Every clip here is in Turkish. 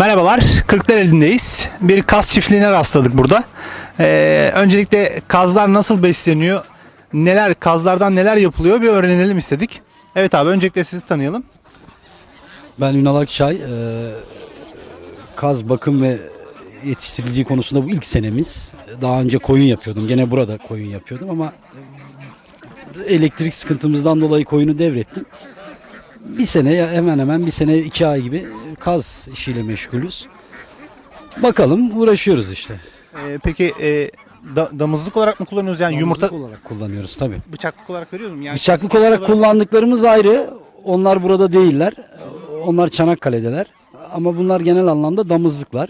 Merhabalar, Kırklareli'ndeyiz. Bir kaz çiftliğine rastladık burada. Ee, öncelikle kazlar nasıl besleniyor, neler kazlardan neler yapılıyor bir öğrenelim istedik. Evet abi, öncelikle sizi tanıyalım. Ben Ünal Akçay. eee, Kaz bakım ve yetiştiriciliği konusunda bu ilk senemiz. Daha önce koyun yapıyordum. Gene burada koyun yapıyordum ama elektrik sıkıntımızdan dolayı koyunu devrettim. Bir sene ya hemen hemen bir sene iki ay gibi kaz işiyle meşgulüz. Bakalım uğraşıyoruz işte. Ee, peki e, da- damızlık olarak mı kullanıyoruz yani yumurta Damızlık olarak kullanıyoruz tabii. bıçaklık olarak veriyor mu? Yani Bıçaklık olarak kullandıklarımız ayrı. Onlar burada değiller. Onlar Çanakkale'deler. Ama bunlar genel anlamda damızlıklar.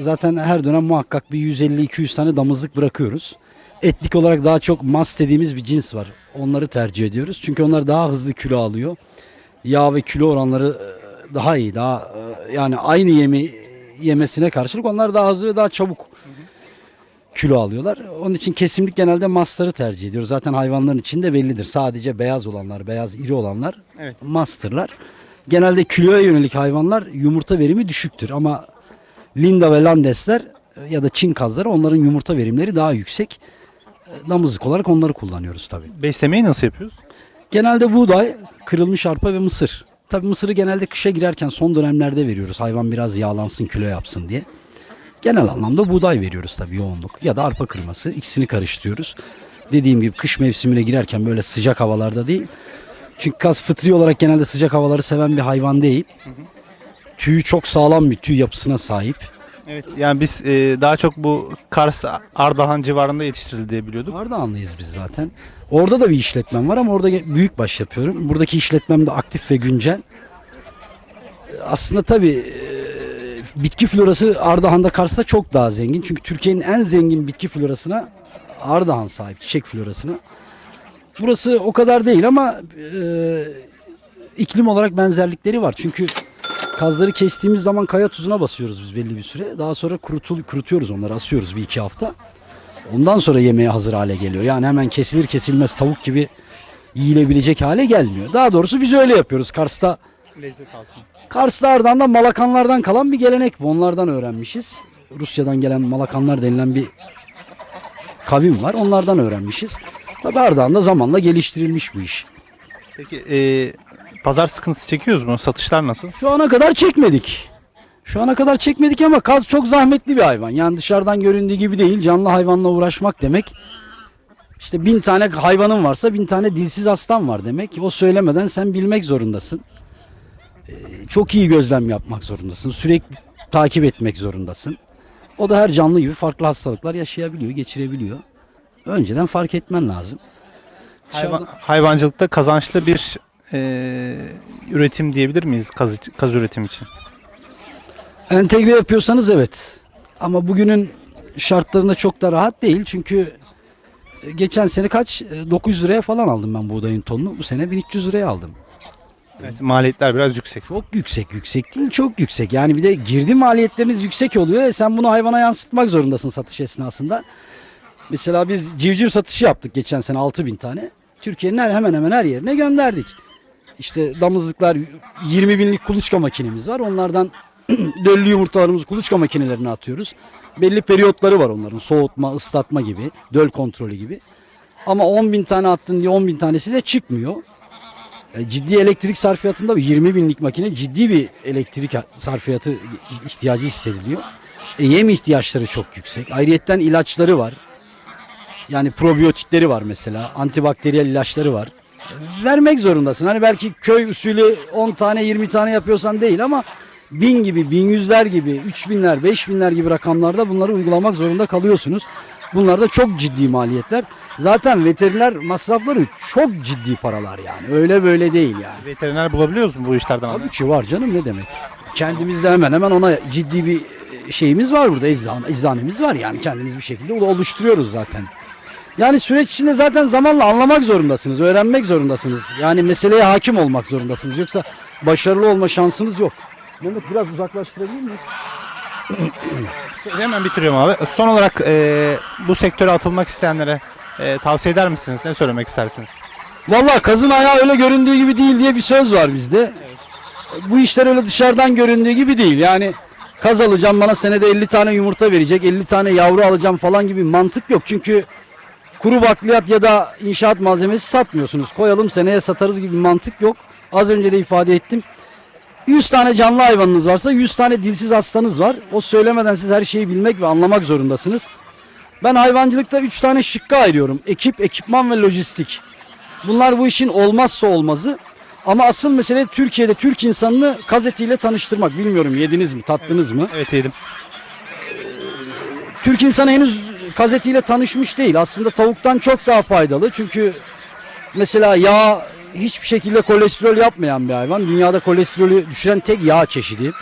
Zaten her dönem muhakkak bir 150-200 tane damızlık bırakıyoruz. Etlik olarak daha çok mas dediğimiz bir cins var. Onları tercih ediyoruz. Çünkü onlar daha hızlı kilo alıyor. Yağ ve kilo oranları e, daha iyi. Daha e, yani aynı yemi yemesine karşılık onlar daha hızlı ve daha çabuk kilo alıyorlar. Onun için kesimlik genelde masları tercih ediyoruz. Zaten hayvanların içinde bellidir. Sadece beyaz olanlar, beyaz iri olanlar Evet. mastırlar. Genelde kiloya yönelik hayvanlar yumurta verimi düşüktür ama Linda ve Landesler e, ya da Çin kazları onların yumurta verimleri daha yüksek. Damızlık olarak onları kullanıyoruz tabii. Beslemeyi nasıl yapıyoruz? Genelde buğday, kırılmış arpa ve mısır. Tabii mısırı genelde kışa girerken son dönemlerde veriyoruz. Hayvan biraz yağlansın, kilo yapsın diye. Genel anlamda buğday veriyoruz tabii yoğunluk. Ya da arpa kırması. ikisini karıştırıyoruz. Dediğim gibi kış mevsimine girerken böyle sıcak havalarda değil. Çünkü kaz fıtri olarak genelde sıcak havaları seven bir hayvan değil. Tüyü çok sağlam bir tüy yapısına sahip. Evet. Yani biz e, daha çok bu Kars, Ardahan civarında yetiştirildi diye biliyorduk. Ardahanlıyız biz zaten. Orada da bir işletmem var ama orada büyük baş yapıyorum. Buradaki işletmem de aktif ve güncel. Aslında tabii e, bitki florası Ardahan'da Kars'ta çok daha zengin. Çünkü Türkiye'nin en zengin bitki florasına Ardahan sahip, çiçek florasına. Burası o kadar değil ama e, iklim olarak benzerlikleri var. Çünkü kazları kestiğimiz zaman kaya tuzuna basıyoruz biz belli bir süre. Daha sonra kurutul, kurutuyoruz onları, asıyoruz bir iki hafta. Ondan sonra yemeğe hazır hale geliyor. Yani hemen kesilir kesilmez tavuk gibi yiyilebilecek hale gelmiyor. Daha doğrusu biz öyle yapıyoruz. Kars'ta Lezzet alsın. Kars'ta Ardahan'da Malakanlardan kalan bir gelenek bu. Onlardan öğrenmişiz. Rusya'dan gelen Malakanlar denilen bir kavim var. Onlardan öğrenmişiz. Tabi Ardahan'da zamanla geliştirilmiş bu iş. Peki e, pazar sıkıntısı çekiyoruz mu? Satışlar nasıl? Şu ana kadar çekmedik. Şu ana kadar çekmedik ama kaz çok zahmetli bir hayvan. Yani dışarıdan göründüğü gibi değil. Canlı hayvanla uğraşmak demek. İşte bin tane hayvanın varsa bin tane dilsiz aslan var demek. O söylemeden sen bilmek zorundasın. Ee, çok iyi gözlem yapmak zorundasın. Sürekli takip etmek zorundasın. O da her canlı gibi farklı hastalıklar yaşayabiliyor, geçirebiliyor. Önceden fark etmen lazım. Hayvan, hayvancılıkta kazançlı bir e, üretim diyebilir miyiz kaz, kaz üretim için? Entegre yapıyorsanız evet. Ama bugünün şartlarında çok da rahat değil. Çünkü e, geçen sene kaç? E, 900 liraya falan aldım ben buğdayın tonunu. Bu sene 1300 liraya aldım. Evet, maliyetler biraz yüksek. Çok yüksek, yüksek değil çok yüksek. Yani bir de girdi maliyetleriniz yüksek oluyor. E sen bunu hayvana yansıtmak zorundasın satış esnasında. Mesela biz civciv satışı yaptık geçen sene 6000 tane. Türkiye'nin her- hemen hemen her yerine gönderdik. İşte damızlıklar 20 binlik kuluçka makinemiz var. Onlardan döllü yumurtalarımızı kuluçka makinelerine atıyoruz. Belli periyotları var onların. Soğutma, ıslatma gibi, döl kontrolü gibi. Ama 10 bin tane attın diye 10 bin tanesi de çıkmıyor. E, Ciddi elektrik sarfiyatında 20 binlik makine ciddi bir elektrik sarfiyatı ihtiyacı hissediliyor. E, yem ihtiyaçları çok yüksek. Ayrıyetten ilaçları var. Yani probiyotikleri var mesela. Antibakteriyel ilaçları var. Vermek zorundasın. Hani belki köy usulü 10 tane 20 tane yapıyorsan değil ama bin gibi, bin yüzler gibi, üç binler, beş binler gibi rakamlarda bunları uygulamak zorunda kalıyorsunuz. Bunlar da çok ciddi maliyetler. Zaten veteriner masrafları çok ciddi paralar yani. Öyle böyle değil yani. Veteriner bulabiliyoruz mu bu işlerden? Tabii anlayan? ki var canım ne demek. Kendimizde hemen hemen ona ciddi bir şeyimiz var burada. Eczane, eczanemiz var yani kendimiz bir şekilde oluşturuyoruz zaten. Yani süreç içinde zaten zamanla anlamak zorundasınız, öğrenmek zorundasınız. Yani meseleye hakim olmak zorundasınız. Yoksa başarılı olma şansınız yok. Mehmet biraz uzaklaştırabilir miyiz? Hemen bitiriyorum abi. Son olarak e, bu sektöre atılmak isteyenlere e, tavsiye eder misiniz? Ne söylemek istersiniz? Vallahi kazın ayağı öyle göründüğü gibi değil diye bir söz var bizde. Bu işler öyle dışarıdan göründüğü gibi değil. Yani kaz alacağım bana senede 50 tane yumurta verecek, 50 tane yavru alacağım falan gibi mantık yok. Çünkü kuru bakliyat ya da inşaat malzemesi satmıyorsunuz. Koyalım seneye satarız gibi bir mantık yok. Az önce de ifade ettim. 100 tane canlı hayvanınız varsa 100 tane dilsiz hastanız var. O söylemeden siz her şeyi bilmek ve anlamak zorundasınız. Ben hayvancılıkta 3 tane şıkka ayırıyorum. Ekip, ekipman ve lojistik. Bunlar bu işin olmazsa olmazı. Ama asıl mesele Türkiye'de Türk insanını kaz etiyle tanıştırmak. Bilmiyorum yediniz mi, tattınız mı? Evet yedim. Türk insanı henüz kaz etiyle tanışmış değil. Aslında tavuktan çok daha faydalı. Çünkü mesela yağ hiçbir şekilde kolesterol yapmayan bir hayvan. Dünyada kolesterolü düşüren tek yağ çeşidi.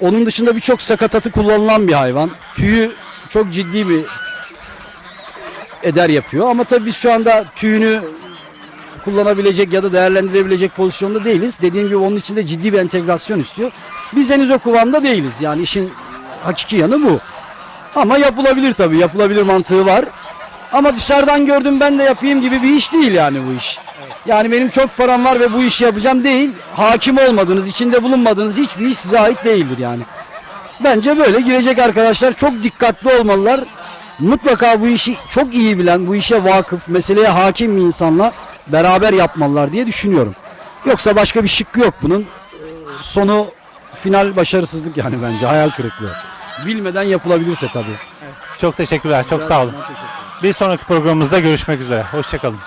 Onun dışında birçok sakatatı kullanılan bir hayvan. Tüyü çok ciddi bir eder yapıyor. Ama tabii biz şu anda tüyünü kullanabilecek ya da değerlendirebilecek pozisyonda değiliz. Dediğim gibi onun için de ciddi bir entegrasyon istiyor. Biz henüz o kıvamda değiliz. Yani işin hakiki yanı bu. Ama yapılabilir tabii. Yapılabilir mantığı var. Ama dışarıdan gördüm ben de yapayım gibi bir iş değil yani bu iş. Yani benim çok param var ve bu işi yapacağım değil. Hakim olmadığınız, içinde bulunmadığınız hiçbir iş size ait değildir yani. Bence böyle girecek arkadaşlar çok dikkatli olmalılar. Mutlaka bu işi çok iyi bilen, bu işe vakıf, meseleye hakim bir insanla beraber yapmalılar diye düşünüyorum. Yoksa başka bir şıkkı yok bunun. Ee, Sonu final başarısızlık yani bence hayal kırıklığı. Bilmeden yapılabilirse tabii. Çok teşekkürler. Çok sağ olun. Bir sonraki programımızda görüşmek üzere. Hoşçakalın.